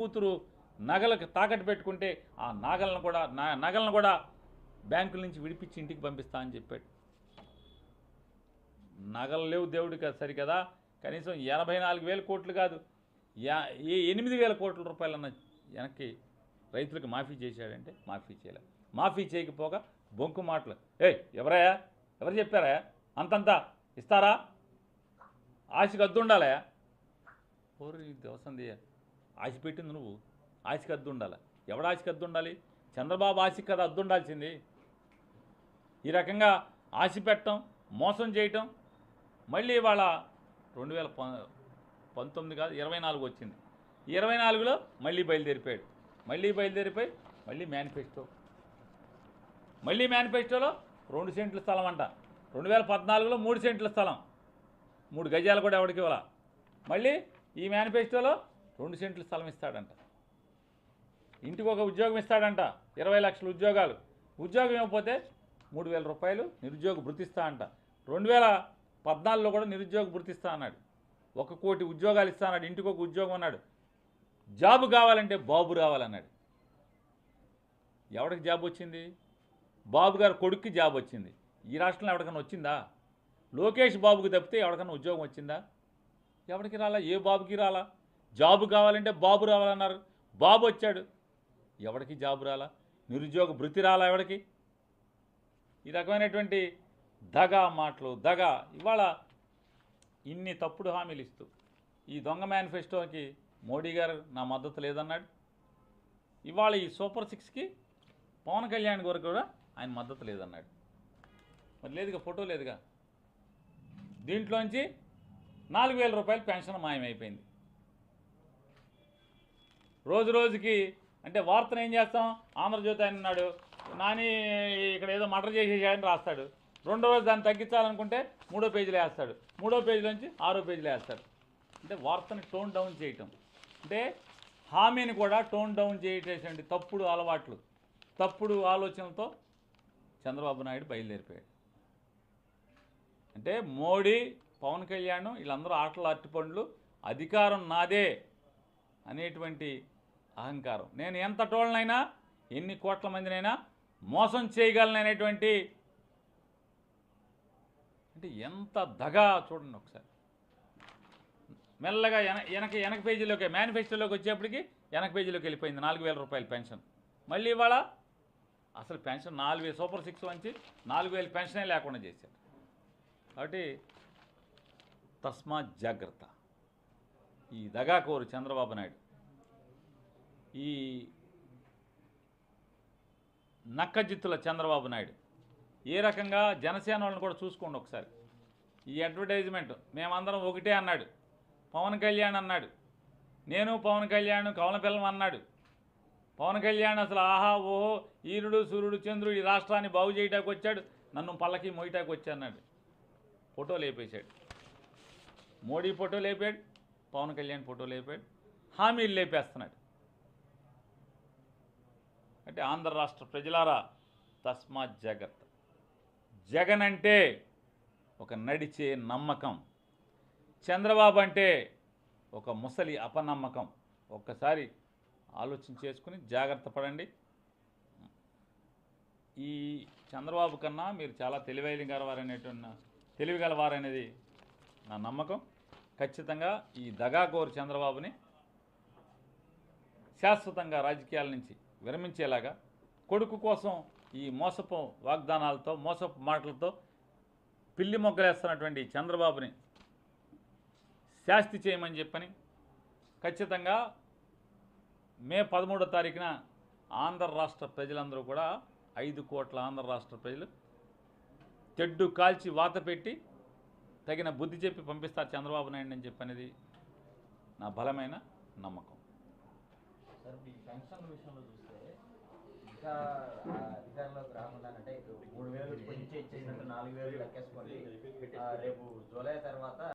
కూతురు నగలకు తాకట్టు పెట్టుకుంటే ఆ నగలను కూడా నా- నగలను కూడా బ్యాంకుల నుంచి విడిపించి ఇంటికి పంపిస్తా అని చెప్పాడు. నగలు లేవు దేవుడికి సరి కదా. కనీసం ఎనభై నాలుగు వేల కోట్లు కాదు. యా ఏ ఎనిమిది వేల కోట్ల రూపాయలన్న వెనక్కి రైతులకు మాఫీ చేశాడంటే మాఫీ చేయలే. మాఫీ చేయకపోగా బొంకు మాటలు. ఏ ఎవరయ్యా? ఎవరు చెప్పారా? అంతంతా ఇస్తారా? ఆశకు అద్దు ఉండాలా ఓరి ఆశ పెట్టింది నువ్వు. ఆశకి అద్దు ఉండాలి ఎవడ ఆశకి అద్దు ఉండాలి చంద్రబాబు ఆశకి కదా అద్దు ఉండాల్సింది ఈ రకంగా ఆశ పెట్టడం మోసం చేయటం మళ్ళీ ఇవాళ రెండు వేల ప- పంతొమ్మిది కాదు ఇరవై నాలుగు వచ్చింది. ఇరవై నాలుగులో మళ్ళీ బయలుదేరిపోయాడు. మళ్ళీ బయలుదేరిపోయి మళ్ళీ మేనిఫెస్టో. మళ్ళీ మేనిఫెస్టోలో రెండు సెంట్ల స్థలం అంట. రెండు వేల పద్నాలుగులో మూడు సెంట్ల స్థలం. మూడు గజాలు కూడా ఎవరికి ఇవ్వాల. మళ్ళీ ఈ మేనిఫెస్టోలో రెండు సెంట్లు స్థలం ఇస్తాడంట. ఇంటికి ఒక ఉద్యోగం ఇస్తాడంట. ఇరవై లక్షల ఉద్యోగాలు. ఉద్యోగం ఇవ్వకపోతే మూడు వేల రూపాయలు నిరుద్యోగ భృతిస్తా అంట. రెండు వేల పద్నాలుగులో కూడా నిరుద్యోగ భృతిస్తా అన్నాడు. ఒక కోటి ఉద్యోగాలు ఇస్తా అన్నాడు. ఇంటికి ఒక ఉద్యోగం అన్నాడు. జాబ్ కావాలంటే బాబు రావాలన్నాడు. ఎవడికి జాబ్ వచ్చింది? బాబు గారు కొడుక్కి జాబ్ వచ్చింది. ఈ రాష్ట్రంలో ఎవరికైనా వచ్చిందా? లోకేష్ బాబుకి తప్పితే ఎవరికైనా ఉద్యోగం వచ్చిందా? ఎవరికి రాలా? ఏ బాబుకి రాలా? జాబు కావాలంటే బాబు రావాలన్నారు. బాబు వచ్చాడు. ఎవడికి జాబు రాలా? నిరుద్యోగ భృతి రాలా ఎవడికి? ఈ రకమైనటువంటి దగా మాటలు దగా ఇవాళ ఇన్ని తప్పుడు హామీలు ఇస్తూ ఈ దొంగ మేనిఫెస్టోకి మోడీ గారు నా మద్దతు లేదన్నాడు. ఇవాళ ఈ సూపర్ సిక్స్కి పవన్ కళ్యాణ్ గారు కూడా ఆయన మద్దతు లేదన్నాడు. మరి లేదుగా ఫోటో లేదుగా? దీంట్లోంచి నాలుగు వేల రూపాయలు పెన్షన్ మాయమైపోయింది. రోజు రోజుకి అంటే వార్తను ఏం చేస్తాం? ఆంధ్రజ్యోతి ఆయన ఉన్నాడు. నాని ఇక్కడ ఏదో మర్డర్ చేసేసాడని రాస్తాడు. రెండో రోజు దాన్ని తగ్గించాలనుకుంటే మూడో పేజీలో వేస్తాడు. మూడో పేజీలోంచి ఆరో పేజీలో వేస్తాడు. అంటే వార్తని టోన్ డౌన్ చేయటం. అంటే హామీని కూడా టోన్ డౌన్ చేయటేసండి తప్పుడు అలవాట్లు తప్పుడు ఆలోచనలతో చంద్రబాబు నాయుడు బయలుదేరిపోయాడు. అంటే మోడీ పవన్ కళ్యాణ్ వీళ్ళందరూ ఆటలు అట్టిపండ్లు అధికారం నాదే. అనేటువంటి అహంకారం. నేను ఎంత టోళ్ళనైనా ఎన్ని కోట్ల మందినైనా మోసం చేయగలననేటువంటి అంటే ఎంత దగా చూడండి ఒకసారి. మెల్లగా వెనక వెనక పేజీలోకి మేనిఫెస్టోలోకి వచ్చేప్పటికి వెనక పేజీలోకి వెళ్ళిపోయింది నాలుగు వేల రూపాయల పెన్షన్ మళ్ళీ ఇవాళ అసలు పెన్షన్ నాలుగు సూపర్ సిక్స్ వంచి నాలుగు వేలు పెన్షనే లేకుండా చేశారు. కాబట్టి తస్మాత్ జాగ్రత్త. ఈ దగాకోరు చంద్రబాబు నాయుడు ఈ నక్కజిత్తుల చంద్రబాబు నాయుడు. ఏ రకంగా జనసేన వాళ్ళని కూడా చూసుకోండి ఒకసారి. ఈ అడ్వర్టైజ్మెంట్ మేమందరం ఒకటే అన్నాడు. పవన్ కళ్యాణ్ అన్నాడు. నేను పవన్ కళ్యాణ్ కవలపిల్లం అన్నాడు. పవన్ కళ్యాణ్ అసలు ఆహా ఓహో ఈరుడు సూర్యుడు చంద్రుడు ఈ రాష్ట్రాన్ని బాగు చేయటానికి వచ్చాడు. నన్ను పల్లకి మోయటానికి వచ్చాడు ఫోటో లేపేశాడు. మోడీ ఫోటో లేపాడు. పవన్ కళ్యాణ్ ఫోటో లేపాడు. హామీలు లేపేస్తున్నాడు. అంటే ఆంధ్ర రాష్ట్ర ప్రజలారా తస్మాత్ జాగ్రత్త జగన్ అంటే ఒక నడిచే నమ్మకం. చంద్రబాబు అంటే ఒక ముసలి అపనమ్మకం. ఒక్కసారి ఆలోచన చేసుకుని జాగ్రత్త పడండి. ఈ చంద్రబాబు కన్నా మీరు చాలా తెలివైన గలవారనేటువంటి తెలివి గలవారనేది నా నమ్మకం. ఖచ్చితంగా ఈ దగాకోరు చంద్రబాబుని శాశ్వతంగా రాజకీయాల నుంచి విరమించేలాగా కొడుకు కోసం ఈ మోసపు వాగ్దానాలతో మోసపు మాటలతో పిల్లి మొగ్గలేస్తున్నటువంటి చంద్రబాబుని శాస్తి చేయమని చెప్పని ఖచ్చితంగా మే పదమూడో తారీఖున ఆంధ్ర రాష్ట్ర ప్రజలందరూ కూడా ఐదు కోట్ల ఆంధ్ర రాష్ట్ర ప్రజలు తెడ్డు కాల్చి వాత పెట్టి తగిన బుద్ధి చెప్పి పంపిస్తారు చంద్రబాబు నాయుడు అని చెప్పనేది నా బలమైన నమ్మకం సార్ ఈ పెన్షన్ విషయంలో చూస్తే ఇంకా అధికారంలోకి ఇప్పుడు మూడు వేలు ఇప్పటి నుంచే ఇచ్చేసినట్టు నాలుగు వేలు లెక్కేసుకోండి. రేపు జూలై తర్వాత